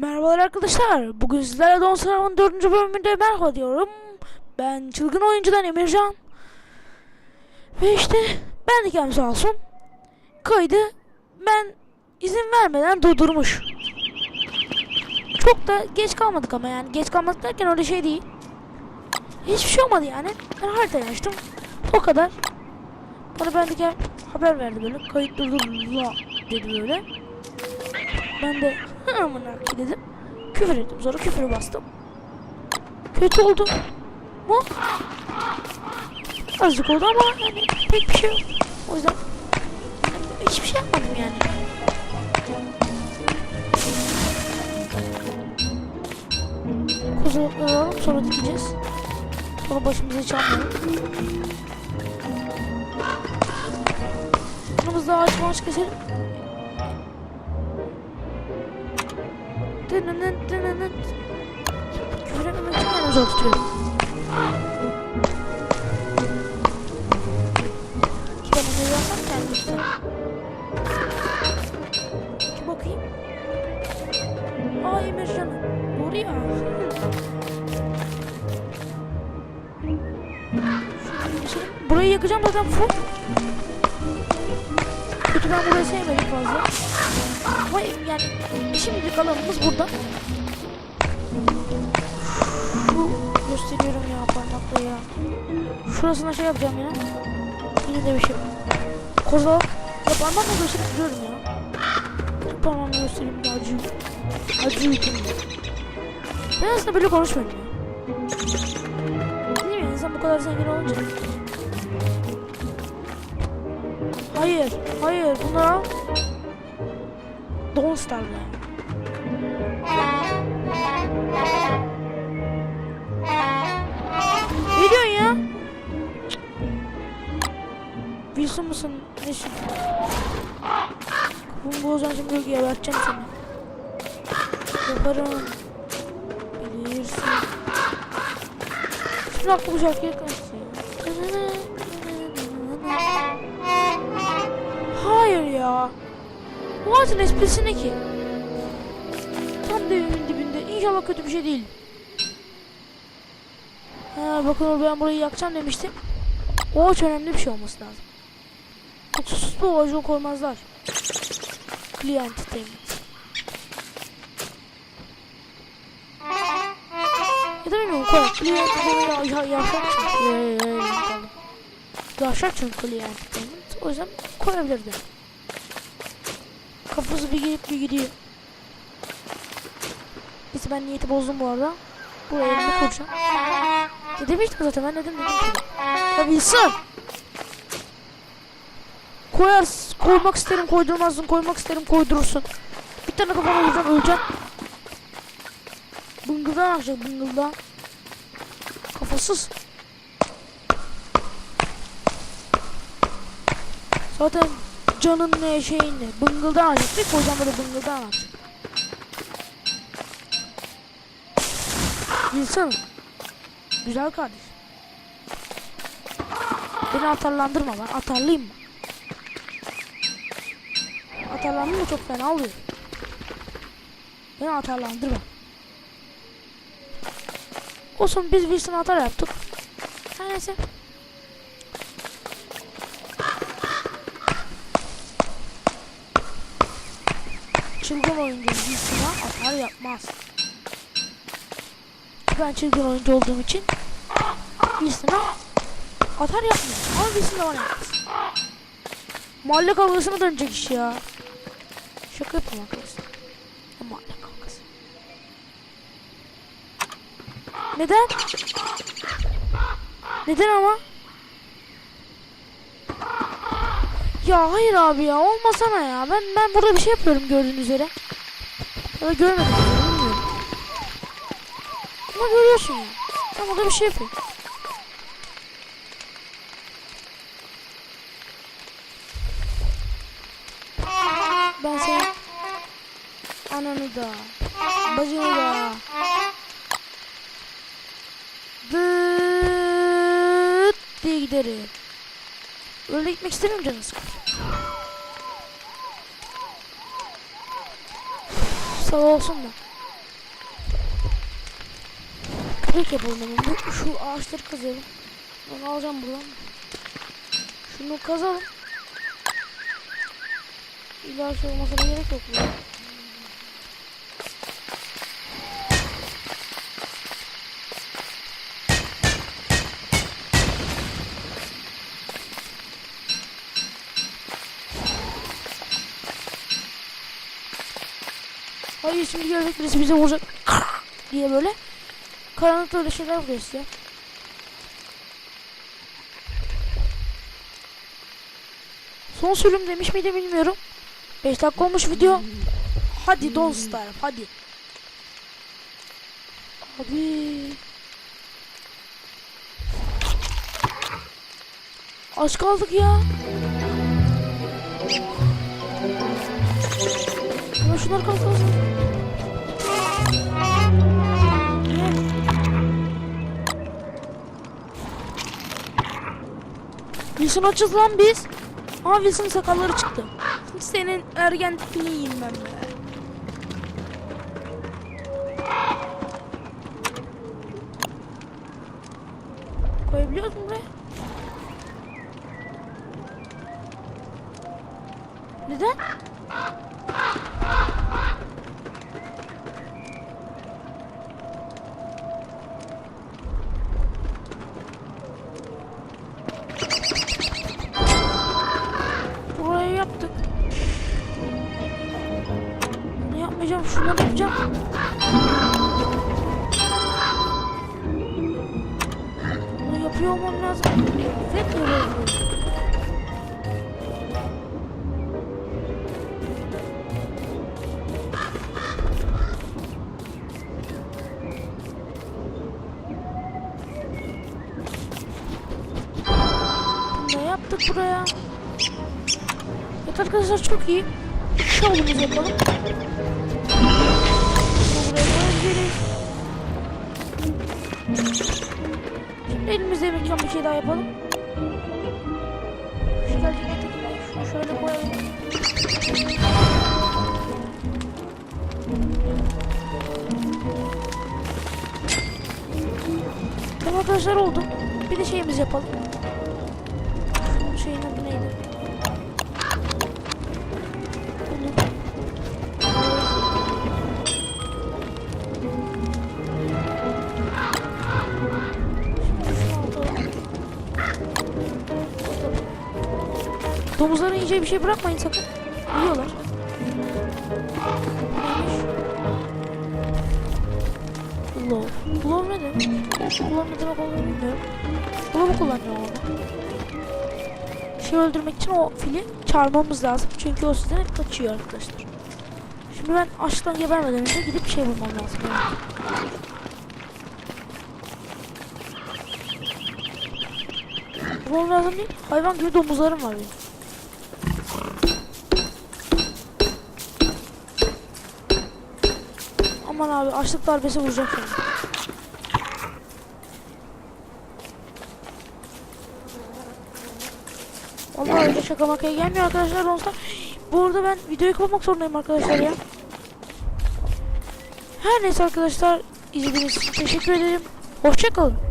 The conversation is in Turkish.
Merhabalar arkadaşlar. Bugün sizlerle Don Sınavı'nın 4. bölümünde merhaba diyorum. Ben çılgın oyuncudan Emircan. Ve işte ben de kendisi olsun. Kaydı ben izin vermeden durdurmuş. Çok da geç kalmadık ama yani geç kalmadık derken öyle şey değil. Hiçbir şey olmadı yani. Ben haritayı açtım. O kadar. Bana ben de gel haber verdi böyle. Kayıt durduruldu dedi böyle. Ben de amına ki dedim. Küfür ettim. Sonra küfürü bastım. Kötü oldu. Mu? Azıcık oldu ama yani pek bir şey yok. O yüzden hiçbir şey yapmadım yani. Kuzuları alalım sonra dikeceğiz. Sonra başımıza çalmayalım. Yanımızda ağaç maaş keselim. Dınının dınının. Küfür etmemek için kendimi zor tutuyorum. Ki ben. Doğru ya. Burayı yakacağım zaten full. Kötü ben burayı sevmedim fazla. Ama yani şimdilik alanımız burada. Şu gösteriyorum ya parmakla ya. Şurasına şey yapacağım ya. Yine de bir şey. Koza. Ya parmakla gösterip duruyorum ya. Parmağımla göstereyim de acı. Acı yutun. Ben aslında böyle konuşmuyorum ya. Değil mi? İnsan bu kadar zengin olunca. Hayır, hayır. Bunları al. Don't Star be. Ne diyorsun ya? Wilson mısın? Nesin? Kapımı bozacağım şimdi yok geberteceğim seni. Yaparım. Bilirsin. Şimdi aklı bu şarkıya kaçtı ya. Hayır ya. Bu ağacın esprisi ne ki? Tam da evimin dibinde. İnşallah kötü bir şey değil. Ha, bakın ben burayı yakacağım demiştim. O ağaç önemli bir şey olması lazım. Sus bu ağacı koymazlar. Client entertainment. Ya da bilmiyorum koy. Client entertainment ya, yavşak çünkü. Yavşak çünkü client entertainment. O yüzden koyabilirdim. Kafası bir gelip bir gidiyor. Neyse ben niyeti bozdum bu arada. Buraya elimi koyacağım. Ne demiştim zaten ben dedim dedim ki. Ya bilsin. Koyar, koymak isterim koydurmazsın, koymak isterim koydurursun. Bir tane kafana vuracağım öleceğim. Bıngıldan akacak bıngıldan. Kafasız. Zaten canın ne şeyin ne. Bıngıldan alacak. Bir koyacağım böyle bıngıldan alacak. Wilson. Güzel kardeş. Beni atarlandırma ben. Atarlıyım mı? Atarlandım mı çok fena oluyor. Beni atarlandırma. Olsun biz Wilson atar yaptık. Her neyse. Çılgın oyuncu Wilson'a atar yapmaz. Ben çılgın oyuncu olduğum için Wilson'a atar yapmıyor. Ama da bana yapmaz. Mahalle kavgasına dönecek iş ya. Şaka yapayım arkadaşlar. Mahalle kavgası. Neden? Neden ama? Ya hayır abi ya olmasana ya. Ben ben burada bir şey yapıyorum gördüğünüz üzere. Ya görmedim. Bilmiyorum. Ama görüyorsun ya. Ben burada bir şey yapıyorum. Ben senin ananı da bacını da dıt diye giderim. Öyle gitmek istemiyorum canım sıkıldı. sağ olsun da. Kırık yapalım hemen. Bu, şu ağaçları kazalım. Onu alacağım buradan. Şunu kazalım. İlaç olmasına gerek yok. Burada. Şimdi görecek birisi bize vuracak diye böyle karanlıkta öyle şeyler vuruyoruz ya. Son sürüm demiş miydi bilmiyorum. 5 dakika olmuş video. Hadi don't starve hadi. Abi. Aç kaldık ya. Ya şunları kalk Wilson açız lan biz. Ama Wilson'ın sakalları çıktı. Senin ergen tipini yiyeyim ben be. Koyabiliyoruz mu buraya? Neden? Şunları yapacağım. Bunu yapıyor olmam lazım. Nefret mi? Ne yaptık buraya? Evet arkadaşlar çok iyi. Şovumuzu yapalım. Şimdi elimizde imkan bir şey daha yapalım. Şu gelecek ötekine şunu şöyle koyalım. Tamam arkadaşlar oldu. Bir de şeyimiz yapalım. Domuzların yiyeceği bir şey bırakmayın sakın. Yiyorlar. Glove. Glove ne demek? Glove ne demek olduğunu bilmiyorum. Glove'u kullanacağım orada. Şey öldürmek için o fili çağırmamız lazım. Çünkü o sizden kaçıyor arkadaşlar. Şimdi ben açlıktan gebermeden önce gidip şey bulmam lazım. Yani. Bulmam lazım değil. Hayvan gibi domuzlarım var benim. Aman abi açlık darbesi vuracak şimdi. Vallahi öyle şaka makaya gelmiyor arkadaşlar Ronstar. Bu arada ben videoyu kapatmak zorundayım arkadaşlar ya. Her neyse arkadaşlar izlediğiniz için teşekkür ederim. Hoşçakalın.